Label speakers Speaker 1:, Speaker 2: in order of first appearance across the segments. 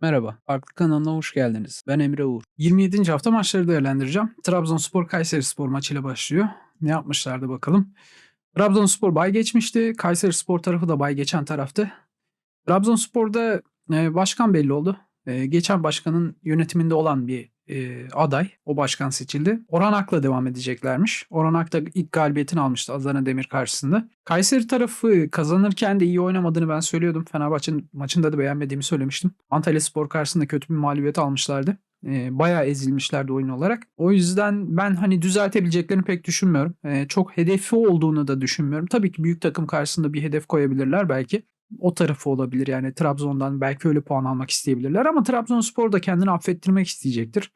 Speaker 1: Merhaba, Farklı kanalına hoş geldiniz. Ben Emre Uğur. 27. hafta maçları değerlendireceğim. Trabzonspor Kayserispor maçıyla başlıyor. Ne yapmışlardı bakalım. Trabzonspor bay geçmişti. Kayserispor tarafı da bay geçen taraftı. Trabzonspor'da e, başkan belli oldu. E, geçen başkanın yönetiminde olan bir e, aday. O başkan seçildi. Orhan Ak'la devam edeceklermiş. Orhan Ak da ilk galibiyetini almıştı Adana Demir karşısında. Kayseri tarafı kazanırken de iyi oynamadığını ben söylüyordum. Fenerbahçe'nin maçında da beğenmediğimi söylemiştim. Antalya Spor karşısında kötü bir mağlubiyet almışlardı. E, bayağı ezilmişlerdi oyun olarak. O yüzden ben hani düzeltebileceklerini pek düşünmüyorum. E, çok hedefi olduğunu da düşünmüyorum. Tabii ki büyük takım karşısında bir hedef koyabilirler belki o tarafı olabilir. Yani Trabzon'dan belki öyle puan almak isteyebilirler ama Trabzonspor da kendini affettirmek isteyecektir.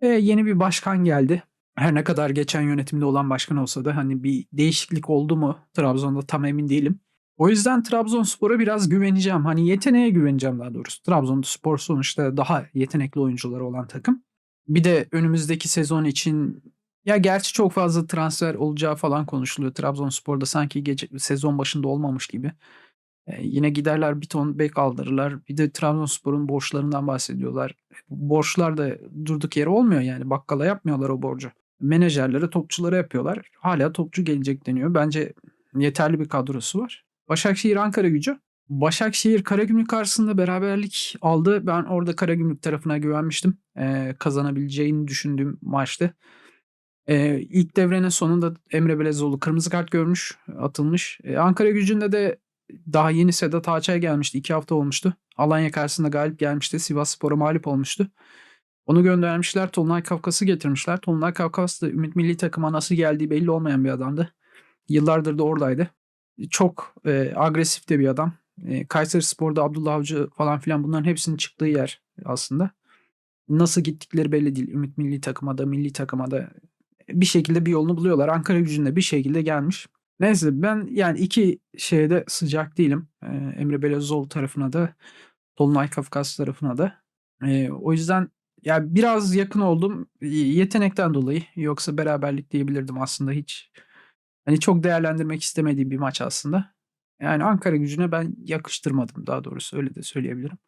Speaker 1: E, yeni bir başkan geldi. Her ne kadar geçen yönetimde olan başkan olsa da hani bir değişiklik oldu mu Trabzon'da tam emin değilim. O yüzden Trabzonspor'a biraz güveneceğim. Hani yeteneğe güveneceğim daha doğrusu. Trabzonspor sonuçta daha yetenekli oyuncuları olan takım. Bir de önümüzdeki sezon için ya gerçi çok fazla transfer olacağı falan konuşuluyor. Trabzonspor'da sanki gece, sezon başında olmamış gibi. Eee, yine giderler bir ton bek aldırırlar. Bir de Trabzonspor'un borçlarından bahsediyorlar. Borçlar da durduk yere olmuyor yani. Bakkala yapmıyorlar o borcu. Menajerlere, topçulara yapıyorlar. Hala topçu gelecek deniyor. Bence yeterli bir kadrosu var. Başakşehir Ankara gücü. Başakşehir Karagümrük karşısında beraberlik aldı. Ben orada Karagümrük tarafına güvenmiştim. Eee, kazanabileceğini düşündüğüm maçtı. Eee, ilk devrenin sonunda Emre Belezoğlu kırmızı kart görmüş, atılmış. Eee, Ankara gücünde de daha yeni Sedat Ağaçay gelmişti. 2 hafta olmuştu. Alanya karşısında galip gelmişti. Sivasspor'a mağlup olmuştu. Onu göndermişler. Tolunay Kafkas'ı getirmişler. Tolunay Kafkas da Ümit Milli Takım'a nasıl geldiği belli olmayan bir adamdı. Yıllardır da oradaydı. Çok e, agresif de bir adam. E, Kayseri Spor'da Abdullah Avcı falan filan bunların hepsinin çıktığı yer aslında. Nasıl gittikleri belli değil. Ümit Milli Takım'a da Milli Takım'a da bir şekilde bir yolunu buluyorlar. Ankara gücünde bir şekilde gelmiş. Neyse ben yani iki şeyde sıcak değilim. Ee, Emre Belözoğlu tarafına da Tolunay Kafkas tarafına da. Ee, o yüzden ya biraz yakın oldum yetenekten dolayı. Yoksa beraberlik diyebilirdim aslında hiç. Hani çok değerlendirmek istemediğim bir maç aslında. Yani Ankara gücüne ben yakıştırmadım daha doğrusu öyle de söyleyebilirim.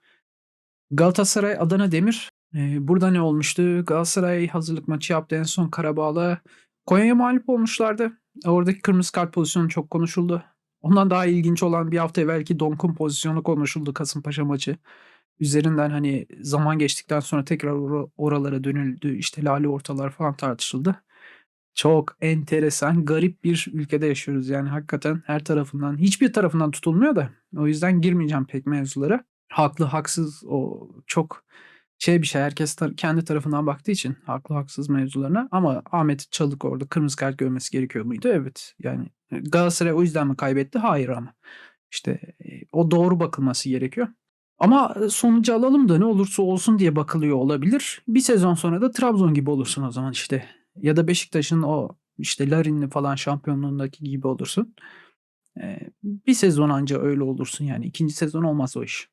Speaker 1: Galatasaray Adana Demir. Ee, burada ne olmuştu? Galatasaray hazırlık maçı yaptı en son Karabağ'la. Konya'ya mağlup olmuşlardı. Oradaki kırmızı kart pozisyonu çok konuşuldu. Ondan daha ilginç olan bir hafta evvelki Donk'un pozisyonu konuşuldu Kasımpaşa maçı. Üzerinden hani zaman geçtikten sonra tekrar or- oralara dönüldü. İşte lale ortalar falan tartışıldı. Çok enteresan, garip bir ülkede yaşıyoruz. Yani hakikaten her tarafından, hiçbir tarafından tutulmuyor da. O yüzden girmeyeceğim pek mevzulara. Haklı, haksız o çok şey bir şey herkes tar- kendi tarafından baktığı için haklı haksız mevzularına ama Ahmet Çalık orada kırmızı kart görmesi gerekiyor muydu? Evet. Yani Galatasaray o yüzden mi kaybetti? Hayır ama. İşte e, o doğru bakılması gerekiyor. Ama sonucu alalım da ne olursa olsun diye bakılıyor olabilir. Bir sezon sonra da Trabzon gibi olursun o zaman işte. Ya da Beşiktaş'ın o işte Larin'li falan şampiyonluğundaki gibi olursun. Bir sezon anca öyle olursun yani. ikinci sezon olmaz o iş.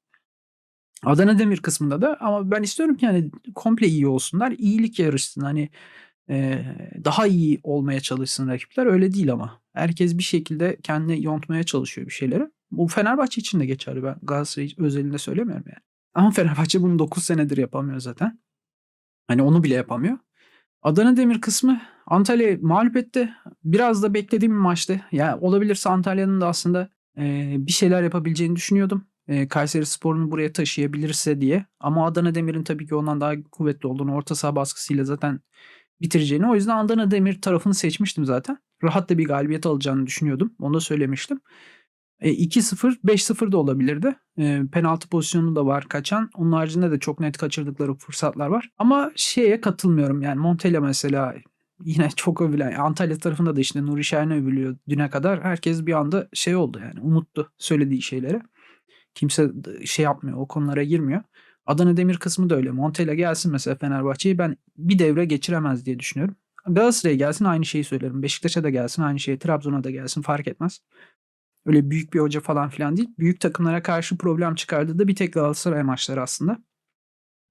Speaker 1: Adana Demir kısmında da ama ben istiyorum ki yani komple iyi olsunlar. İyilik yarışsın. Hani eee, daha iyi olmaya çalışsın rakipler. Öyle değil ama. Herkes bir şekilde kendini yontmaya çalışıyor bir şeyleri. Bu Fenerbahçe için de geçerli. Ben Galatasaray özelinde söylemiyorum yani. Ama Fenerbahçe bunu 9 senedir yapamıyor zaten. Hani onu bile yapamıyor. Adana Demir kısmı Antalya mağlup etti. Biraz da beklediğim bir maçtı. Yani olabilirse Antalya'nın da aslında eee, bir şeyler yapabileceğini düşünüyordum. Eee, Kayserispor'unu buraya taşıyabilirse diye. Ama Adana Demir'in tabii ki ondan daha kuvvetli olduğunu, orta saha baskısıyla zaten bitireceğini. O yüzden Adana Demir tarafını seçmiştim zaten. Rahat da bir galibiyet alacağını düşünüyordum. Onu da söylemiştim. E, 2-0, 5-0 da olabilirdi. E, penaltı pozisyonu da var kaçan. Onun haricinde de çok net kaçırdıkları fırsatlar var. Ama şeye katılmıyorum. Yani Montella mesela yine çok övülen. Antalya tarafında da işte Nuri Şahin övülüyor düne kadar. Herkes bir anda şey oldu yani unuttu söylediği şeyleri. Kimse şey yapmıyor o konulara girmiyor. Adana Demir kısmı da öyle. Montella gelsin mesela Fenerbahçe'yi ben bir devre geçiremez diye düşünüyorum. Galatasaray'a gelsin aynı şeyi söylerim. Beşiktaş'a da gelsin aynı şey. Trabzon'a da gelsin fark etmez. Öyle büyük bir hoca falan filan değil. Büyük takımlara karşı problem çıkardığı da bir tek Galatasaray maçları aslında.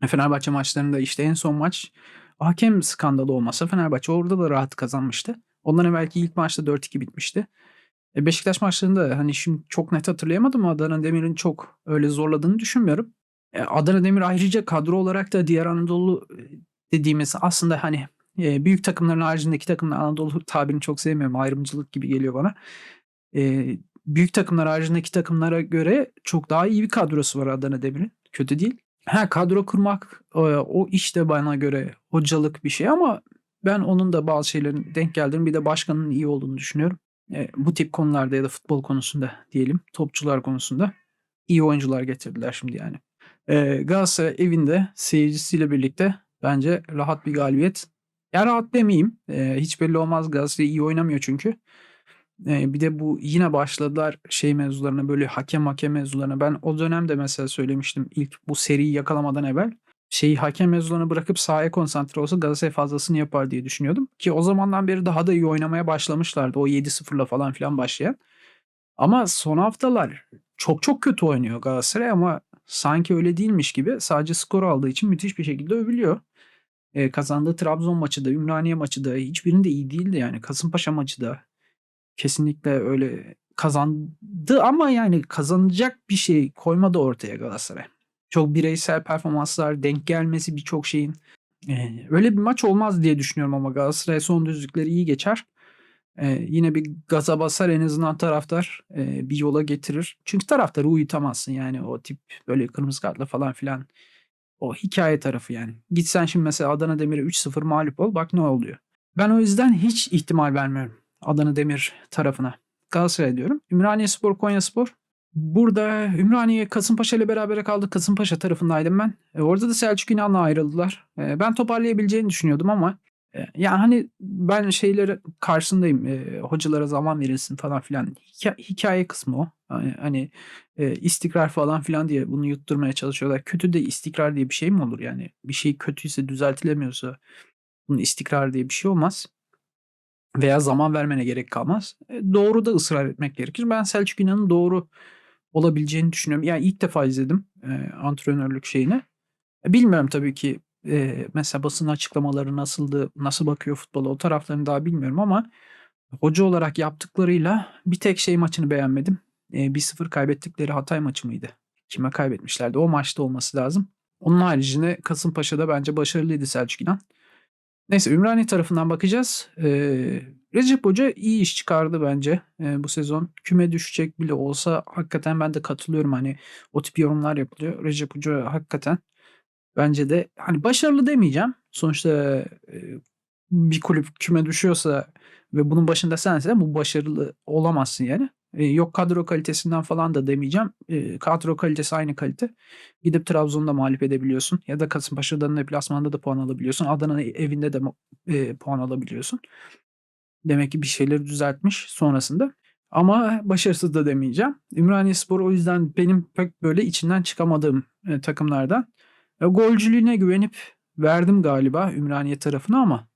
Speaker 1: Fenerbahçe maçlarında işte en son maç hakem skandalı olmasa Fenerbahçe orada da rahat kazanmıştı. Ondan evvelki ilk maçta 4-2 bitmişti. E Beşiktaş maçlarında hani şimdi çok net hatırlayamadım ama Adana Demir'in çok öyle zorladığını düşünmüyorum. Eee, Adana Demir ayrıca kadro olarak da diğer Anadolu, eee, dediğimiz aslında, hani, eee, büyük takımların haricindeki takımlar Anadolu tabirini çok sevmiyorum. Ayrımcılık gibi geliyor bana. Eee, büyük takımlar haricindeki takımlara göre çok daha iyi bir kadrosu var Adana Demir'in. Kötü değil. Ha, kadro kurmak, eee, o iş de bana göre hocalık bir şey ama ben onun da bazı şeylerin denk geldiğini bir de başkanın iyi olduğunu düşünüyorum. Bu tip konularda ya da futbol konusunda diyelim, topçular konusunda iyi oyuncular getirdiler şimdi yani. Galatasaray evinde seyircisiyle birlikte bence rahat bir galibiyet. Ya, rahat demeyeyim, hiç belli olmaz. Galatasaray iyi oynamıyor çünkü. Bir de bu yine başladılar şey mevzularına, böyle hakem makem mevzularına. Ben o dönemde mesela söylemiştim ilk bu seriyi yakalamadan evvel. Şeyi hakem mevzularını bırakıp sahaya konsantre olsa Galatasaray fazlasını yapar diye düşünüyordum. Ki o zamandan beri daha da iyi oynamaya başlamışlardı. O 7-0'la falan filan başlayan. Ama son haftalar çok çok kötü oynuyor Galatasaray ama sanki öyle değilmiş gibi sadece skor aldığı için müthiş bir şekilde övülüyor. Eee, kazandığı Trabzon maçı da, Ümraniye maçı da hiçbirinde iyi değildi yani. Kasımpaşa maçı da kesinlikle öyle kazandı ama yani kazanacak bir şey koymadı ortaya Galatasaray. Çok bireysel performanslar, denk gelmesi birçok şeyin. Eee, öyle bir maç olmaz diye düşünüyorum ama Galatasaray son düzlükleri iyi geçer. Eee, yine bir gaza basar en azından taraftar, eee, bir yola getirir. Çünkü taraftarı uyutamazsın yani o tip böyle kırmızı kartla falan filan. O hikaye tarafı yani. Gitsen şimdi mesela Adana Demir'e 3-0 mağlup ol bak ne oluyor. Ben o yüzden hiç ihtimal vermiyorum Adana Demir tarafına. Galatasaray diyorum. Ümraniyespor, Konyaspor. Burada Ümraniye Kasımpaşa ile berabere kaldı. Kasımpaşa tarafındaydım ben. E, orada da Selçuk İnan'la ayrıldılar. E, ben toparlayabileceğini düşünüyordum ama e, yani hani ben şeyleri karşısındayım. E, hocalara zaman verilsin falan filan. Hika- hikaye kısmı o. Hani, hani e, istikrar falan filan diye bunu yutturmaya çalışıyorlar. Kötü de istikrar diye bir şey mi olur yani? Bir şey kötüyse düzeltilemiyorsa bunun istikrar diye bir şey olmaz. Veya zaman vermene gerek kalmaz. E, doğru da ısrar etmek gerekir. Ben Selçuk İnan'ın doğru olabileceğini düşünüyorum. Yani ilk defa izledim e, antrenörlük şeyini. Bilmiyorum tabii ki e, mesela basın açıklamaları nasıldı, nasıl bakıyor futbola o taraflarını daha bilmiyorum ama hoca olarak yaptıklarıyla bir tek şey maçını beğenmedim. E, 1-0 kaybettikleri Hatay maçı mıydı? Kime kaybetmişlerdi? O maçta olması lazım. Onun haricinde Kasımpaşa'da bence başarılıydı Selçuk İnan. Neyse Ümraniye tarafından bakacağız. Ee, Recep Hoca iyi iş çıkardı bence ee, bu sezon. Küme düşecek bile olsa hakikaten ben de katılıyorum. Hani o tip yorumlar yapılıyor. Recep Hoca hakikaten bence de hani başarılı demeyeceğim. Sonuçta e, bir kulüp küme düşüyorsa ve bunun başında sense bu başarılı olamazsın yani. E, yok kadro kalitesinden falan da demeyeceğim. E, kadro kalitesi aynı kalite. Gidip Trabzon'da mağlup edebiliyorsun. Ya da Kasımpaşa'dan deplasmanda da puan alabiliyorsun. Adana evinde de e, puan alabiliyorsun. Demek ki bir şeyleri düzeltmiş sonrasında. Ama başarısız da demeyeceğim. Ümraniye o yüzden benim pek böyle içinden çıkamadığım e, takımlardan. E, golcülüğüne güvenip verdim galiba Ümraniye tarafına ama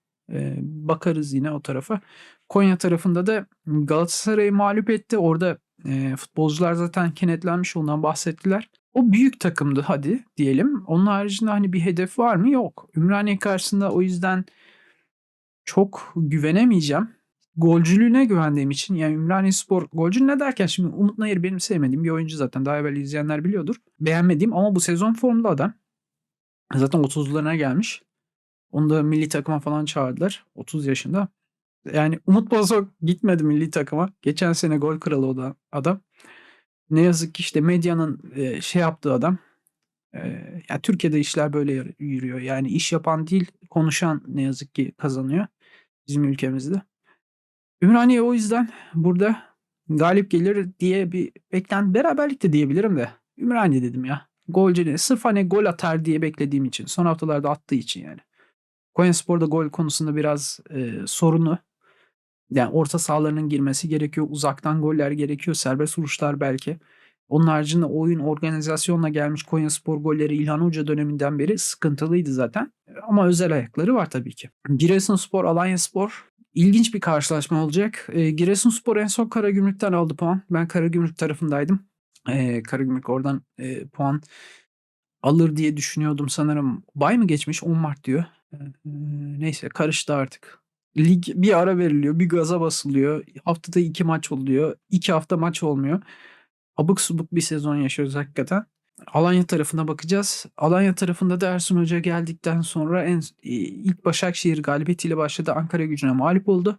Speaker 1: bakarız yine o tarafa. Konya tarafında da Galatasaray'ı mağlup etti. Orada e, futbolcular zaten kenetlenmiş ondan bahsettiler. O büyük takımdı hadi diyelim. Onun haricinde hani bir hedef var mı? Yok. Ümraniye karşısında o yüzden çok güvenemeyeceğim. Golcülüğüne güvendiğim için yani Ümraniye Spor golcü ne derken şimdi Umut Nayır benim sevmediğim bir oyuncu zaten. Daha evvel izleyenler biliyordur. Beğenmediğim ama bu sezon formda adam. Zaten 30'larına gelmiş. Onu da milli takıma falan çağırdılar. 30 yaşında. Yani Umut Bozok gitmedi milli takıma. Geçen sene gol kralı o da adam. Ne yazık ki işte medyanın e, şey yaptığı adam. E, yani Türkiye'de işler böyle yürüyor. Yani iş yapan değil konuşan ne yazık ki kazanıyor. Bizim ülkemizde. Ümraniye o yüzden burada galip gelir diye bir beklenti beraberlik de diyebilirim de. Ümraniye dedim ya. Golcü sırf hani gol atar diye beklediğim için. Son haftalarda attığı için yani. Konyaspor'da gol konusunda biraz e, sorunu. Yani orta sahalarının girmesi gerekiyor. Uzaktan goller gerekiyor. Serbest vuruşlar belki. Onun haricinde oyun organizasyonla gelmiş Konyaspor golleri İlhan Hoca döneminden beri sıkıntılıydı zaten. Ama özel ayakları var tabii ki. Giresunspor, Alanyaspor ilginç bir karşılaşma olacak. E, Giresunspor en son Karagümrük'ten aldı puan. Ben Karagümrük tarafındaydım. E, Karagümrük oradan e, puan alır diye düşünüyordum sanırım. Bay mı geçmiş? 10 Mart diyor. E, neyse karıştı artık. Lig bir ara veriliyor, bir gaza basılıyor. Haftada iki maç oluyor. iki hafta maç olmuyor. Abuk subuk bir sezon yaşıyoruz hakikaten. Alanya tarafına bakacağız. Alanya tarafında da Ersun Hoca geldikten sonra en eee, ilk Başakşehir galibiyetiyle başladı. Ankara-Gücü'ne mağlup oldu.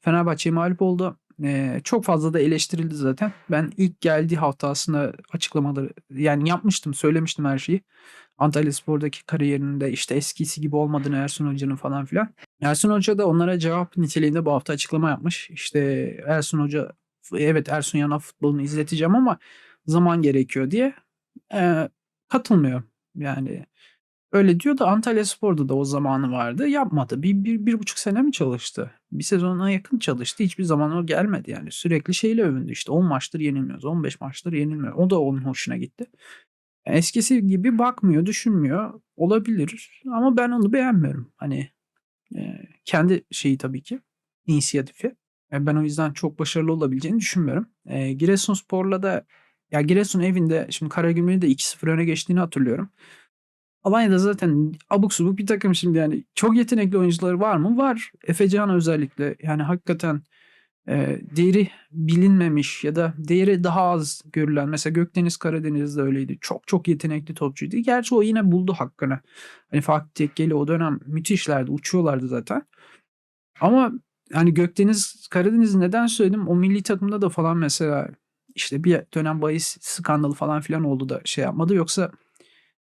Speaker 1: Fenerbahçe'ye mağlup oldu. Eee, çok fazla da eleştirildi zaten. Ben ilk geldiği hafta aslında açıklamaları yani yapmıştım, söylemiştim her şeyi. Antalyaspor'daki kariyerinde işte eskisi gibi olmadığını Ersun Hoca'nın falan filan. Ersun Hoca da onlara cevap niteliğinde bu hafta açıklama yapmış. İşte Ersun Hoca evet Ersun Yanal futbolunu izleteceğim ama zaman gerekiyor diye. Eee, katılmıyorum. Yani öyle diyor da Antalyaspor'da da o zamanı vardı. Yapmadı. Bir, bir, bir buçuk sene mi çalıştı? Bir sezona yakın çalıştı. Hiçbir zaman o gelmedi yani. Sürekli şeyle övündü işte 10 maçtır yenilmiyoruz. 15 maçtır yenilmiyor. O da onun hoşuna gitti. Eskisi gibi bakmıyor, düşünmüyor. Olabilir ama ben onu beğenmiyorum. Hani eee, kendi şeyi tabii ki inisiyatifi. E, ben o yüzden çok başarılı olabileceğini düşünmüyorum. Eee Giresunspor'la da ya Giresun evinde şimdi Karagümrük'ün de 2-0 öne geçtiğini hatırlıyorum. Alanya'da zaten abuk subuk bir takım şimdi yani. Çok yetenekli oyuncuları var mı? Var. Efecan özellikle yani hakikaten değeri bilinmemiş ya da değeri daha az görülen mesela Gökdeniz Karadeniz'de öyleydi. Çok çok yetenekli topçuydu. Gerçi o yine buldu hakkını. Hani Fatih Tekkeli o dönem müthişlerdi. Uçuyorlardı zaten. Ama hani Gökdeniz Karadeniz neden söyledim? O milli takımda da falan mesela işte bir dönem bahis skandalı falan filan oldu da şey yapmadı. Yoksa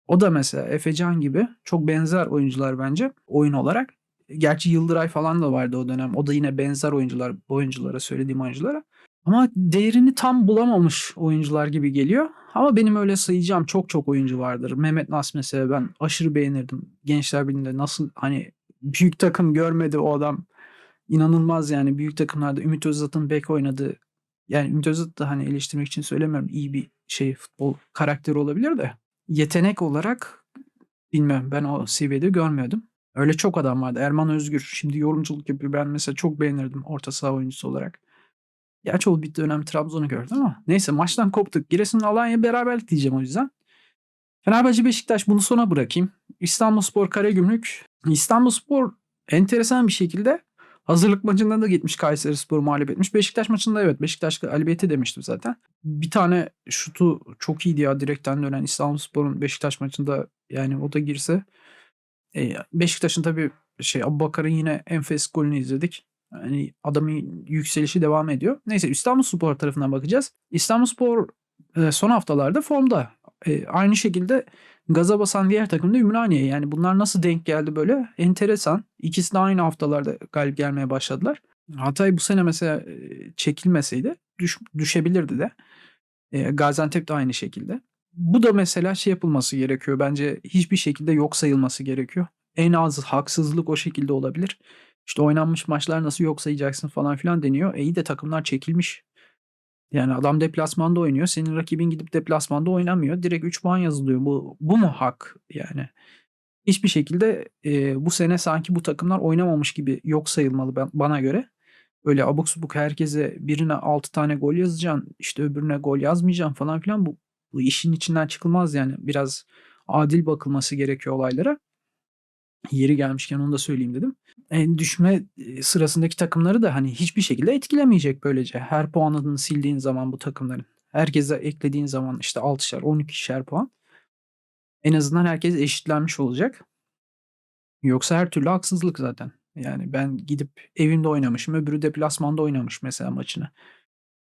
Speaker 1: o da mesela Efecan gibi çok benzer oyuncular bence oyun olarak. Gerçi Yıldıray falan da vardı o dönem. O da yine benzer oyuncular oyunculara söylediğim oyunculara. Ama değerini tam bulamamış oyuncular gibi geliyor. Ama benim öyle sayacağım çok çok oyuncu vardır. Mehmet Nas mesela ben aşırı beğenirdim. Gençler Birliği'nde nasıl hani büyük takım görmedi o adam. İnanılmaz yani büyük takımlarda Ümit Özdağ'ın bek oynadığı yani Ümit Özdağ da hani eleştirmek için söylemiyorum. iyi bir şey futbol karakteri olabilir de yetenek olarak bilmiyorum ben o seviyede görmüyordum. Öyle çok adam vardı. Erman Özgür şimdi yorumculuk yapıyor. Ben mesela çok beğenirdim orta saha oyuncusu olarak. Gerçi o bir dönem Trabzon'u gördü ama neyse maçtan koptuk. Giresun Alanya beraberlik diyeceğim o yüzden. Fenerbahçe Beşiktaş bunu sona bırakayım. İstanbulspor Karagümrük. İstanbulspor enteresan bir şekilde hazırlık maçında da gitmiş Kayserispor mağlup etmiş. Beşiktaş maçında evet Beşiktaş galibiyeti demiştim zaten. Bir tane şutu çok iyiydi ya direkten dönen İstanbulspor'un Beşiktaş maçında yani o da girse. E, Beşiktaş'ın tabii şey Abubakar'ın yine enfes golünü izledik. Yani adamın yükselişi devam ediyor. Neyse İstanbulspor tarafından bakacağız. İstanbulspor e, son haftalarda formda. E, aynı şekilde gaza basan diğer takım da Ümraniye. Yani bunlar nasıl denk geldi böyle? Enteresan. İkisi de aynı haftalarda galip gelmeye başladılar. Hatay bu sene mesela e, çekilmeseydi düş, düşebilirdi de. Gaziantep de aynı şekilde. Bu da mesela şey yapılması gerekiyor. Bence hiçbir şekilde yok sayılması gerekiyor. En az haksızlık o şekilde olabilir. İşte oynanmış maçlar nasıl yok sayacaksın falan filan deniyor. E iyi de takımlar çekilmiş. Yani adam deplasmanda oynuyor. Senin rakibin gidip deplasmanda oynamıyor. Direkt 3 puan yazılıyor. Bu, bu mu hak yani? Hiçbir şekilde e, bu sene sanki bu takımlar oynamamış gibi yok sayılmalı ben, bana göre. Öyle abuk subuk herkese birine 6 tane gol yazacaksın. işte öbürüne gol yazmayacaksın falan filan. Bu, bu işin içinden çıkılmaz yani. Biraz adil bakılması gerekiyor olaylara. Yeri gelmişken onu da söyleyeyim dedim. En düşme sırasındaki takımları da hani hiçbir şekilde etkilemeyecek böylece. Her puanını sildiğin zaman bu takımların. Herkese eklediğin zaman işte 6'şer 12'şer puan. En azından herkes eşitlenmiş olacak. Yoksa her türlü haksızlık zaten. Yani ben gidip evimde oynamışım öbürü deplasmanda oynamış mesela maçını.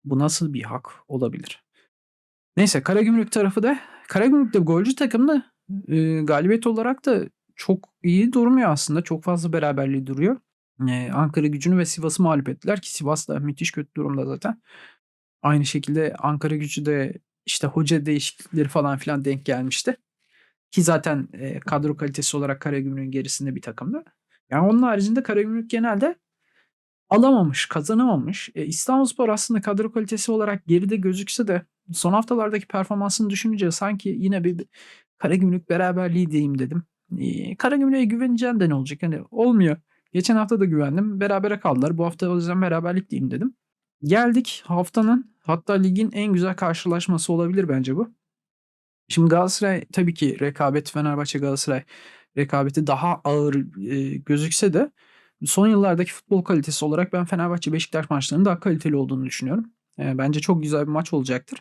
Speaker 1: Bu nasıl bir hak olabilir? Neyse Karagümrük tarafı da Karagümrük de golcü takımda e, galibiyet olarak da çok iyi durmuyor aslında. Çok fazla beraberliği duruyor. Ee, Ankara gücünü ve Sivas'ı mağlup ettiler ki Sivas da müthiş kötü durumda zaten. Aynı şekilde Ankara gücü de işte hoca değişiklikleri falan filan denk gelmişti. Ki zaten e, kadro kalitesi olarak Karagümrük'ün gerisinde bir takımdı. Yani onun haricinde Karagümrük genelde alamamış, kazanamamış. E, İstanbulspor aslında kadro kalitesi olarak geride gözükse de son haftalardaki performansını düşününce sanki yine bir Karagümrük beraberliği diyeyim dedim. E, Karagümrük'e güveneceğim de ne olacak? Hani olmuyor. Geçen hafta da güvendim. Berabere kaldılar. Bu hafta o yüzden beraberlik diyeyim dedim. Geldik haftanın hatta ligin en güzel karşılaşması olabilir bence bu. Şimdi Galatasaray tabii ki rekabet Fenerbahçe Galatasaray rekabeti daha ağır e, gözükse de son yıllardaki futbol kalitesi olarak ben Fenerbahçe Beşiktaş maçlarının daha kaliteli olduğunu düşünüyorum. E, bence çok güzel bir maç olacaktır.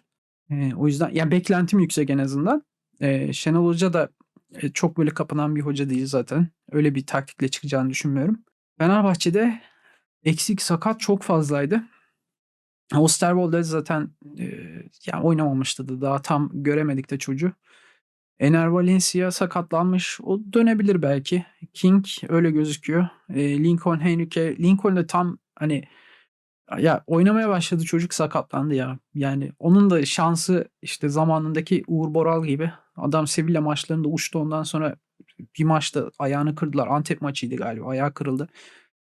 Speaker 1: E, o yüzden yani beklentim yüksek en azından. Eee, Şenol Hoca da, eee, çok böyle kapanan bir hoca değil zaten. Öyle bir taktikle çıkacağını düşünmüyorum. Fenerbahçe'de eksik, sakat çok fazlaydı. Osterwolde zaten, eee, ya oynamamıştı da daha tam göremedik de çocuğu. Ener Valencia sakatlanmış. O dönebilir belki. King öyle gözüküyor. Eee, Lincoln Henrique Lincoln de tam hani ya oynamaya başladı çocuk sakatlandı ya. Yani onun da şansı işte zamanındaki Uğur Boral gibi. Adam Sevilla maçlarında uçtu ondan sonra bir maçta ayağını kırdılar. Antep maçıydı galiba. Ayağı kırıldı.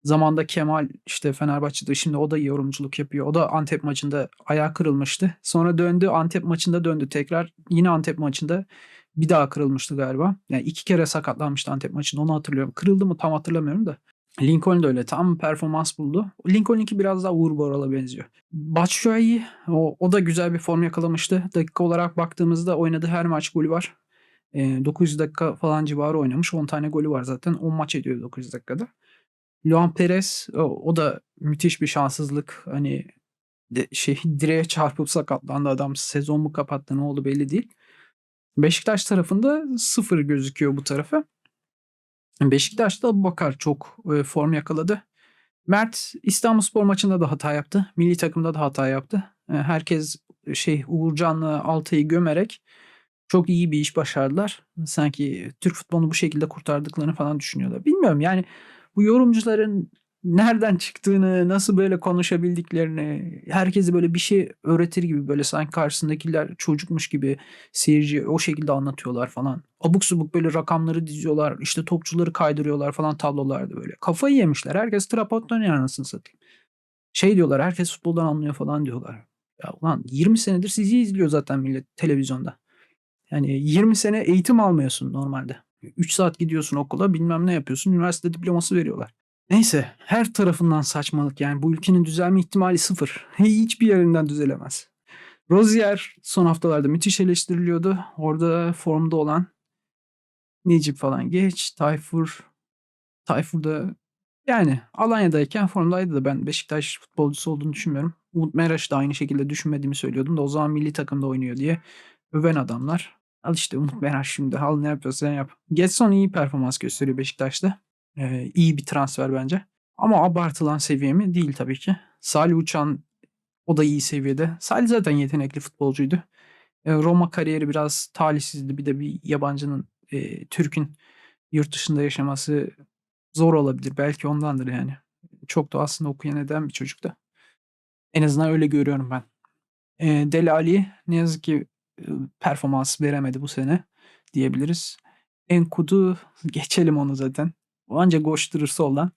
Speaker 1: Zamanında Kemal işte Fenerbahçe'de şimdi o da yorumculuk yapıyor. O da Antep maçında ayağı kırılmıştı. Sonra döndü Antep maçında döndü tekrar. Yine Antep maçında bir daha kırılmıştı galiba. Yani iki kere sakatlanmıştı Antep maçında onu hatırlıyorum. Kırıldı mı tam hatırlamıyorum da. Lincoln da öyle tam performans buldu. Lincoln'inki biraz daha Uğur Boral'a benziyor. Batshuayi o, o da güzel bir form yakalamıştı. Dakika olarak baktığımızda oynadığı her maç golü var. Eee, 900 dakika falan civarı oynamış. 10 tane golü var zaten. 10 maç ediyor 900 dakikada. Luan Perez o, o da müthiş bir şanssızlık. Hani de, şey direğe çarpıp sakatlandı adam. Sezon mu kapattı ne oldu belli değil. Beşiktaş tarafında sıfır gözüküyor bu tarafı. Beşiktaş'ta Abubakar çok e, form yakaladı. Mert İstanbulspor maçında da hata yaptı. Milli takımda da hata yaptı. E, herkes şey Uğurcan'la Altay'ı gömerek çok iyi bir iş başardılar. Sanki Türk futbolunu bu şekilde kurtardıklarını falan düşünüyorlar. Bilmiyorum yani bu yorumcuların nereden çıktığını, nasıl böyle konuşabildiklerini, herkesi böyle bir şey öğretir gibi böyle sanki karşısındakiler çocukmuş gibi seyirciye o şekilde anlatıyorlar falan. Abuk subuk böyle rakamları diziyorlar. işte topçuları kaydırıyorlar falan tablolarda böyle. Kafayı yemişler. Herkes trapot oynuyor anasını satayım. Şey diyorlar herkes futboldan anlıyor falan diyorlar. Ya ulan 20 senedir sizi izliyor zaten millet televizyonda. Yani 20 sene eğitim almıyorsun normalde. 3 saat gidiyorsun okula bilmem ne yapıyorsun. Üniversite diploması veriyorlar. Neyse her tarafından saçmalık yani bu ülkenin düzelme ihtimali sıfır. Hiçbir yerinden düzelemez. Rozier son haftalarda müthiş eleştiriliyordu. Orada formda olan Necip falan geç. Tayfur Tayfur da yani Alanya'dayken formdaydı da ben Beşiktaş futbolcusu olduğunu düşünmüyorum. Umut Meraş da aynı şekilde düşünmediğimi söylüyordum da o zaman milli takımda oynuyor diye öven adamlar. Al işte Umut Meraş şimdi al ne yapıyorsan yap. Getson iyi performans gösteriyor Beşiktaş'ta. Ee, iyi bir transfer bence. Ama abartılan seviye mi? Değil tabii ki. Salih Uçan o da iyi seviyede. Salih zaten yetenekli futbolcuydu. Ee, Roma kariyeri biraz talihsizdi. Bir de bir yabancının, e, Türk'ün yurt dışında yaşaması zor olabilir. Belki ondandır yani. Çok da aslında okuyan eden bir çocuk da. En azından öyle görüyorum ben. Ee, Dele Ali ne yazık ki performans veremedi bu sene diyebiliriz. Enkudu geçelim onu zaten. Ancak koşturur soldan.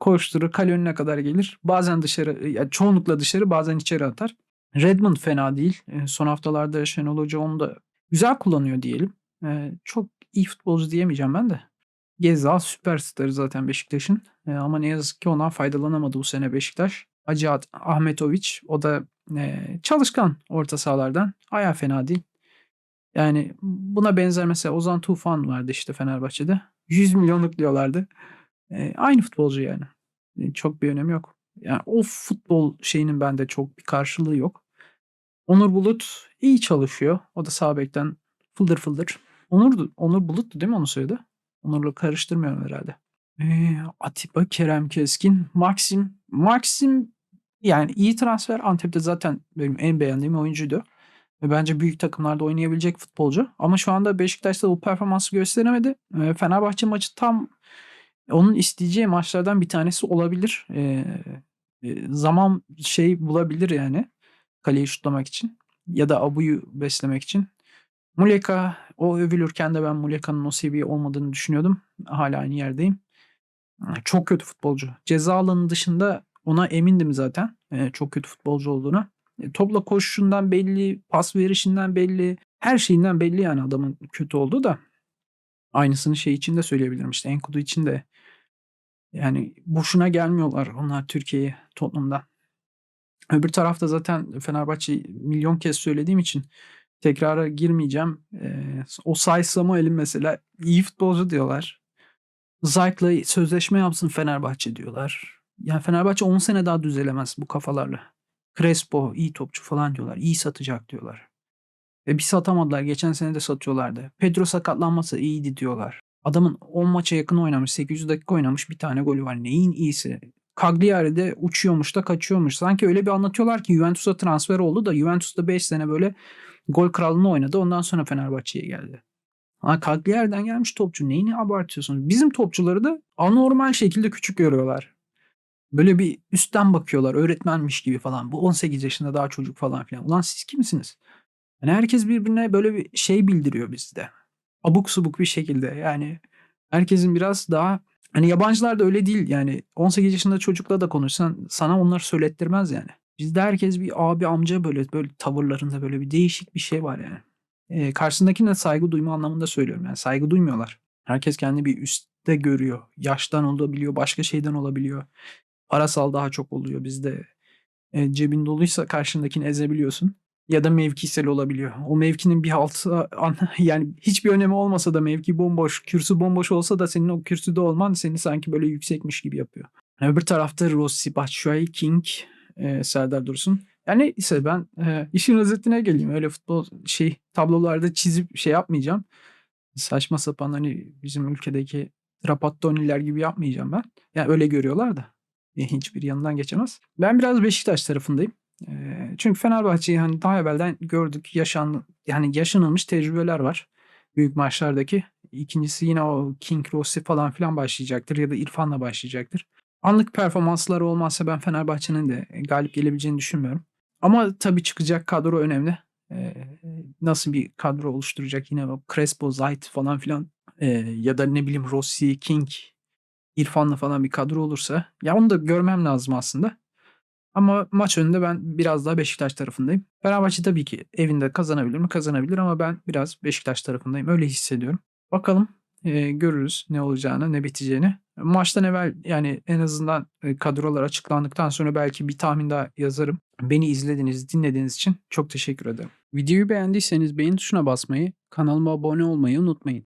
Speaker 1: Koşturur kale önüne kadar gelir. Bazen dışarı yani çoğunlukla dışarı bazen içeri atar. Redmond fena değil. Son haftalarda Şenol Hoca onu da güzel kullanıyor diyelim. Çok iyi futbolcu diyemeyeceğim ben de. Gezal süperstarı zaten Beşiktaş'ın. Ama ne yazık ki ondan faydalanamadı bu sene Beşiktaş. Hacı Ahmetoviç o da e, çalışkan orta sahalardan. Ayağı fena değil. Yani buna benzer mesela Ozan Tufan vardı işte Fenerbahçe'de. 100 milyonluk diyorlardı. E, aynı futbolcu yani. E, çok bir önemi yok. Yani o futbol şeyinin bende çok bir karşılığı yok. Onur Bulut iyi çalışıyor. O da sağ bekten fıldır fıldır. Onur, Onur Bulut'tu değil mi onu söyledi? Onur'la karıştırmıyorum herhalde. E, Atiba Kerem Keskin. Maxim. Maxim yani iyi transfer. Antep'te zaten benim en beğendiğim oyuncuydu. Ve bence büyük takımlarda oynayabilecek futbolcu. Ama şu anda Beşiktaş'ta bu performansı gösteremedi. E, Fenerbahçe maçı tam onun isteyeceği maçlardan bir tanesi olabilir. E, e, zaman şey bulabilir yani. Kaleyi şutlamak için. Ya da Abu'yu beslemek için. Muleka o övülürken de ben Muleka'nın o seviye olmadığını düşünüyordum. Hala aynı yerdeyim. Çok kötü futbolcu. Ceza alanı dışında ona emindim zaten. E, çok kötü futbolcu olduğunu. E, topla koşuşundan belli, pas verişinden belli, her şeyinden belli yani adamın kötü olduğu da. Aynısını şey için de söyleyebilirim işte Enkudu için de. Yani boşuna gelmiyorlar onlar Türkiye'ye Tottenham'dan. Öbür tarafta zaten Fenerbahçe milyon kez söylediğim için tekrara girmeyeceğim. Ee, o Say Samuel'in mesela iyi futbolcu diyorlar. Zayt'la sözleşme yapsın Fenerbahçe diyorlar. Yani Fenerbahçe 10 sene daha düzelemez bu kafalarla. Crespo iyi topçu falan diyorlar. İyi satacak diyorlar. E bir satamadılar. Geçen sene de satıyorlardı. Pedro sakatlanmasa iyiydi diyorlar. Adamın 10 maça yakın oynamış. 800 dakika oynamış. Bir tane golü var. Neyin iyisi? Cagliari de uçuyormuş da kaçıyormuş. Sanki öyle bir anlatıyorlar ki Juventus'a transfer oldu da Juventus'ta 5 sene böyle gol krallığını oynadı. Ondan sonra Fenerbahçe'ye geldi. Ha Cagliari'den gelmiş topçu. Neyini abartıyorsunuz? Bizim topçuları da anormal şekilde küçük görüyorlar. Böyle bir üstten bakıyorlar. Öğretmenmiş gibi falan. Bu 18 yaşında daha çocuk falan filan. Ulan siz kimsiniz? Yani herkes birbirine böyle bir şey bildiriyor bizde. Abuk subuk bir şekilde. Yani herkesin biraz daha hani yabancılar da öyle değil. Yani 18 yaşında çocukla da konuşsan sana onları söylettirmez yani. Bizde herkes bir abi amca böyle böyle tavırlarında böyle bir değişik bir şey var yani. Ee, karşısındakine saygı duyma anlamında söylüyorum. Yani saygı duymuyorlar. Herkes kendi bir üstte görüyor. Yaştan olabiliyor, başka şeyden olabiliyor. Parasal daha çok oluyor bizde. E, cebin doluysa karşındakini ezebiliyorsun. Ya da mevkisel olabiliyor. O mevkinin bir altı yani hiçbir önemi olmasa da mevki bomboş, kürsü bomboş olsa da senin o kürsüde olman seni sanki böyle yüksekmiş gibi yapıyor. Öbür tarafta Rossi, Batshuayi, King, e, Serdar Dursun. Yani ise ben e, işin özetine geleyim. Öyle futbol şey tablolarda çizip şey yapmayacağım. Saçma sapan hani bizim ülkedeki Trapattoni'ler gibi yapmayacağım ben. Yani öyle görüyorlar da. E, hiçbir yanından geçemez. Ben biraz Beşiktaş tarafındayım. E, çünkü Fenerbahçe'yi hani daha evvelden gördük. Yaşan, yani yaşanılmış tecrübeler var. Büyük maçlardaki. İkincisi yine o King Rossi falan filan başlayacaktır ya da İrfan'la başlayacaktır. Anlık performansları olmazsa ben Fenerbahçe'nin de galip gelebileceğini düşünmüyorum. Ama tabii çıkacak kadro önemli. Nasıl bir kadro oluşturacak yine o Crespo, Zayt falan filan ya da ne bileyim Rossi, King, İrfan'la falan bir kadro olursa ya onu da görmem lazım aslında. Ama maç önünde ben biraz daha Beşiktaş tarafındayım. Fenerbahçe tabii ki evinde kazanabilir mi? Kazanabilir ama ben biraz Beşiktaş tarafındayım. Öyle hissediyorum. Bakalım e, görürüz ne olacağını, ne biteceğini. Maçtan evvel yani en azından e, kadrolar açıklandıktan sonra belki bir tahmin daha yazarım. Beni izlediğiniz, dinlediğiniz için çok teşekkür ederim. Videoyu beğendiyseniz beğen tuşuna basmayı, kanalıma abone olmayı unutmayın.